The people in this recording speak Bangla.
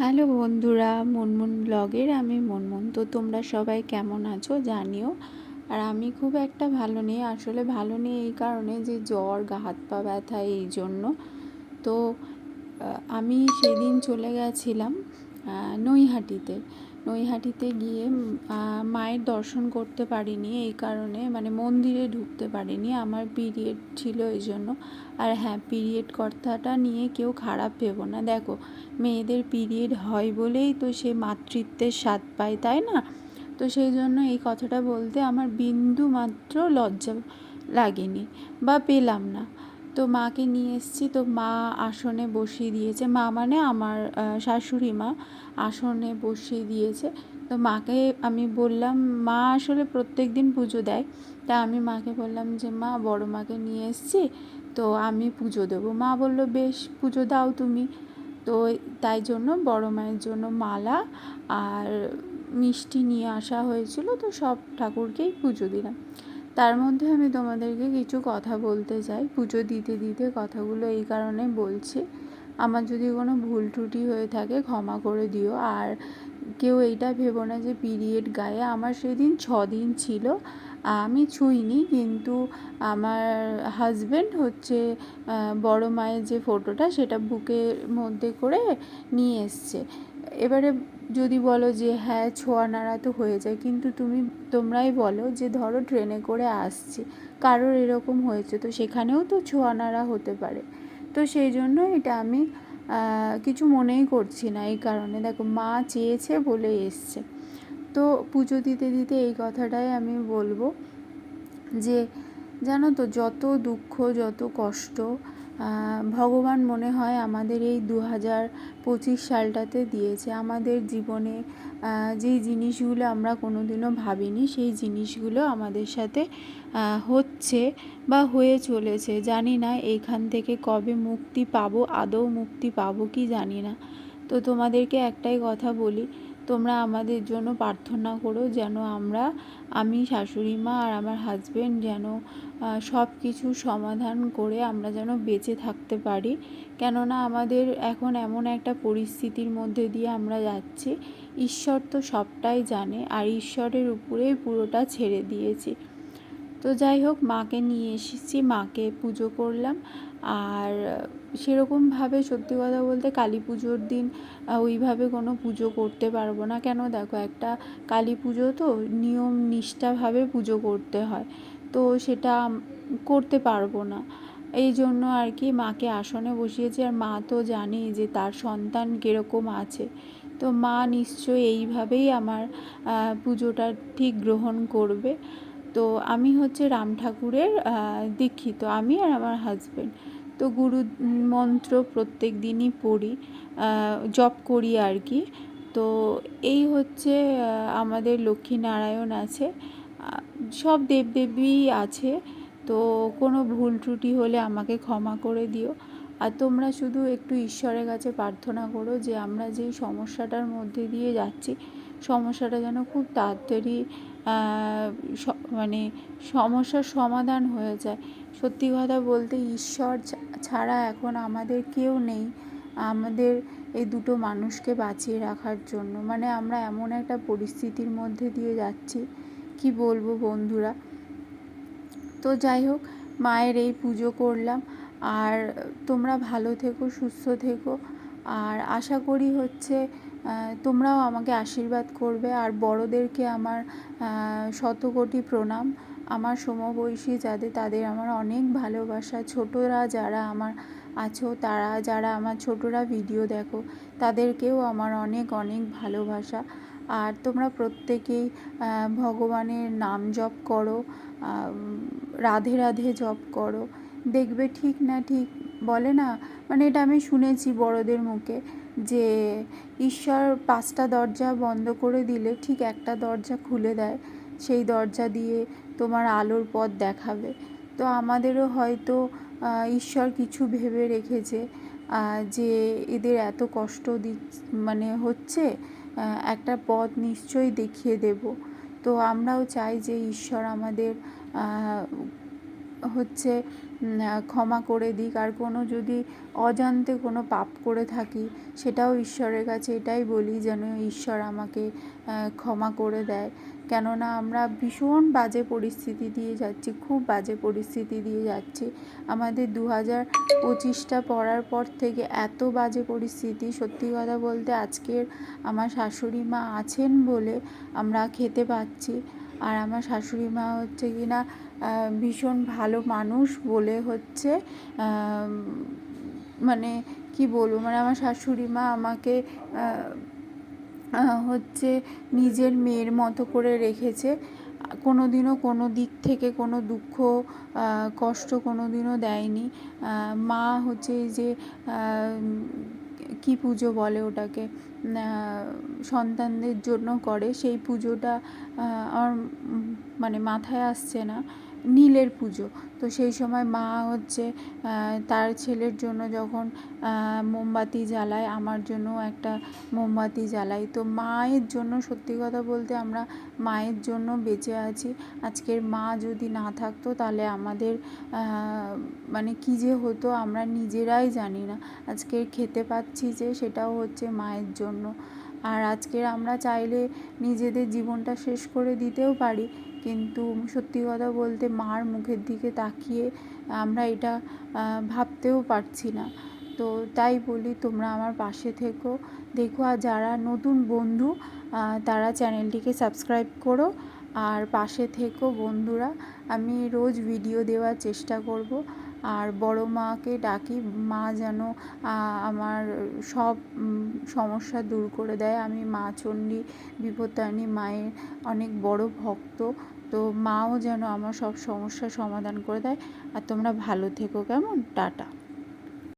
হ্যালো বন্ধুরা, মনমন ব্লগের আমি মনমন। তো তোমরা সবাই কেমন আছো জানিও। আর আমি খুব একটা ভালো নেই, আসলে ভালো নেই এই কারণে যে জ্বর, গা হাত পা ব্যথা এই জন্য। তো আমি সেদিন চলে গেছিলাম নৈহাটিতে। নৈহাটিতে গিয়ে মায়ের দর্শন করতে পারিনি এই কারণে মানে মন্দিরে ঢুকতে পারিনি। আমার পিরিয়ড ছিল এই জন্য। আর হ্যাঁ পিরিয়ড কর্তাটা নিয়ে কেউ খারাপ ভেবো না। দেখো, মেয়েদের পিরিয়ড হয় বলেই তো সে মাতৃত্বের স্বাদ পায়, তাই না? তো সেই জন্য এই কথাটা বলতে আমার বিন্দু মাত্র লজ্জা লাগেনি বা পেলাম না। তো মাকে নিয়ে এসেছি। তো মা আসনে বসিয়ে দিয়েছে। মা মানে আমার শাশুড়ি মা আসনে বসিয়ে দিয়েছে। তো মাকে আমি বললাম, মা আসলে প্রত্যেক দিন পুজো দেয়। তা আমি মাকে বললাম যে, মা, বড় মাকে নিয়ে এসছি, তো আমি পুজো দেবো। মা বলল, বেশ, পুজো দাও তুমি। তো তাই জন্য বড় মায়ের জন্য মালা আর মিষ্টি নিয়ে আসা হয়েছিল। তো সব ঠাকুরকেই পুজো দিলাম। তার মধ্যে আমি তোমাদেরকে কিছু কথা বলতে চাই। পুজো দিতে দিতে কথাগুলো এই কারণে বলছি। আমার যদি কোনো ভুল ত্রুটি হয়ে থাকে ক্ষমা করে দিও। আর কেউ এইটা ভেবো না যে পিরিয়ড গায়ে আমার সেদিন ছ দিন ছিল। আমি ছুঁইনি, কিন্তু আমার হাজব্যান্ড হচ্ছে বড় মায়ের যে ফটোটা সেটা বুকের মধ্যে করে নিয়ে এসছে। এবারে যদি বলো যে হ্যাঁ ছোঁয়া নাড়া তো হয়ে যায়, কিন্তু তুমি, তোমরাই বলো যে ধরো ট্রেনে করে আসছি, কারোর এরকম হয়েছে, তো সেখানেও তো ছোঁয়া নাড়া হতে পারে। তো সেই জন্য এটা আমি কিছু মনেই করছি না এই কারণে। দেখো, মা চেয়েছে বলে এসছে। তো পুজো দিতে দিতে এই কথাটাই আমি বলব যে, জানো তো, যত দুঃখ, যত কষ্ট ভগবান মনে হয় আমাদের এই দু হাজার পঁচিশ সালটাতে দিয়েছে। আমাদের জীবনে যেই জিনিসগুলো আমরা কোনো দিনও ভাবিনি, সেই জিনিসগুলো আমাদের সাথে হচ্ছে বা হয়ে চলেছে। জানি না এইখান থেকে কবে মুক্তি পাবো, আদৌ মুক্তি পাবো কি জানি না। তো তোমাদেরকে একটাই কথা বলি তোমরা আমাদের জন্য প্রার্থনা করো যেন আমরা, আমি শাশুড়ি মা আর আমার হাজব্যান্ড যেন সব কিছু সমাধান করে আমরা যেন বেঁচে থাকতে পারি। কেননা আমাদের এখন এমন একটা পরিস্থিতির মধ্যে দিয়ে আমরা যাচ্ছি, ঈশ্বর তো সবটাই জানে আর ঈশ্বরের উপরেই পুরোটা ছেড়ে দিয়েছি। তো যাই হোক, মাকে নিয়ে এসেছি, মাকে পুজো করলাম আর সেরকমভাবে সত্যি কথা বলতে কালী পুজোর দিন ওইভাবে কোনো পুজো করতে পারব না। কেন? দেখো, একটা কালী পুজো তো নিয়ম নিষ্ঠাভাবে পুজো করতে হয়। তো সেটা করতে পারব না। এই জন্য আর কি মাকে আসনে বসিয়েছি। আর মা তো জানেই যে তার সন্তান কীরকম আছে। তো মা নিশ্চয়ই এইভাবেই আমার পুজোটা ঠিক গ্রহণ করবে। তো আমি হচ্ছে রাম ঠাকুরের দীক্ষিত। আমি আর আমার হাজব্যান্ড তো গুরু মন্ত্র প্রত্যেক দিনই পড়ি জপ করি আর কি। তো এই হচ্ছে আমাদের লক্ষ্মীনারায়ণ আছে সব দেবদেবী আছে। তো কোনো ভুল ত্রুটি হলে আমাকে ক্ষমা করে দিও। আর তোমরা শুধু একটু ঈশ্বরের কাছে প্রার্থনা করো যে আমরা যেই সমস্যাটার মধ্যে দিয়ে যাচ্ছি, সমস্যাটা যেন খুব তাড়াতাড়ি মানে সমস্যার সমাধান হয়ে যায়। সত্যি কথা বলতে ঈশ্বর ছাড়া এখন আমাদের কেউ নেই আমাদের এই দুটো মানুষকে বাঁচিয়ে রাখার জন্য। মানে আমরা এমন একটা পরিস্থিতির মধ্যে দিয়ে যাচ্ছি, কি বলব বন্ধুরা? তো যাই হোক, মায়ের এই পুজো করলাম। আর তোমরা ভালো থেকো, সুস্থ থেকো। আর আশা করি হচ্ছে তোমরাও আমাকে আশীর্বাদ করবে আর বড়োদেরকে আমার শতকোটি প্রণাম। আমার সমবয়সী যাদের, তাদের আমার অনেক ভালোবাসা। ছোটরা যারা আমার আছো, তারা যারা আমার ছোটরা ভিডিও দেখো, তাদেরকেও আমার অনেক অনেক ভালোবাসা। আর তোমরা প্রত্যেকেই ভগবানের নাম জপ করো রাধে রাধে জপ করো। দেখবে ঠিক না ঠিক, বলে না? মানে এটা আমি শুনেছি বড়দের মুখে। যে ঈশ্বর পাঁচটা দরজা বন্ধ করে দিলে ঠিক একটা দরজা খুলে দেয়। সেই দরজা দিয়ে তোমার আলোর পথ দেখাবে। তো আমাদেরও হয়তো ঈশ্বর কিছু ভেবে রেখেছে যে এদের এত কষ্ট দি মানে হচ্ছে একটা পথ নিশ্চয়ই দেখিয়ে দেব। তো আমরাও চাই যে ঈশ্বর আমাদের হচ্ছে ক্ষমা করে দিক। আর কোনো যদি অজান্তে কোনো পাপ করে থাকি, সেটাও ঈশ্বরের কাছে এটাই বলি যেন ঈশ্বর আমাকে ক্ষমা করে দেয়। কেননা আমরা ভীষণ বাজে পরিস্থিতি দিয়ে যাচ্ছি, খুব বাজে পরিস্থিতি দিয়ে যাচ্ছি। আমাদের দু হাজার পঁচিশটা পড়ার পর থেকে এত বাজে পরিস্থিতি। সত্যি কথা বলতে আজকের আমার শাশুড়ি মা আছেন বলে আমরা খেতে পাচ্ছি। আর আমার শাশুড়ি মা হচ্ছে কি না ভীষণ ভালো মানুষ বলে হচ্ছে মানে কি বলব মানে আমার শাশুড়ি মা আমাকে হচ্ছে নিজের মেয়ের মতো করে রেখেছে। কোনো দিনও কোনো দিক থেকে কোনো দুঃখ কষ্ট কোনো দিনও দেয়নি মা হচ্ছে যে কি পুজো বলে ওটাকে সন্তানদের জন্য করে সেই পুজোটা আমার মানে মাথায় আসছে না। নীলের পুজো। তো সেই সময় মা হচ্ছে তার ছেলের জন্য যখন মোমবাতি জ্বালায়, আমার জন্য একটা মোমবাতি জ্বালাই তো মায়ের জন্য সত্যি কথা বলতে আমরা মায়ের জন্য বেঁচে আছি। আজকের মা যদি না থাকতো তাহলে আমাদের মানে কী যে হতো আমরা নিজেরাই জানি না। আজকের খেতে পাচ্ছি যে সেটাও হচ্ছে মায়ের জন্য। আর আজকের আমরা চাইলে নিজেদের জীবনটা শেষ করে দিতেও পারি। কিন্তু সত্যি কথা বলতে মার মুখের দিকে তাকিয়ে আমরা এটা ভাবতেও পারছি না। তো তাই বলি তোমরা আমার পাশে থেকো। দেখো আর যারা নতুন বন্ধু তারা চ্যানেলটিকে সাবস্ক্রাইব করো। আর পাশে থেকো বন্ধুরা। আমি রোজ ভিডিও দেওয়ার চেষ্টা করব। আর বড় মাকে ডাকি, মা যেন আমার সব সমস্যা দূর করে দেয়। আমি মা চণ্ডী, বিপত্তারিণী মায়ের অনেক বড় ভক্ত। তো মাও যেন আমার সব সমস্যার সমাধান করে দেয়। আর তোমরা ভালো থেকো, কেমন? টাটা।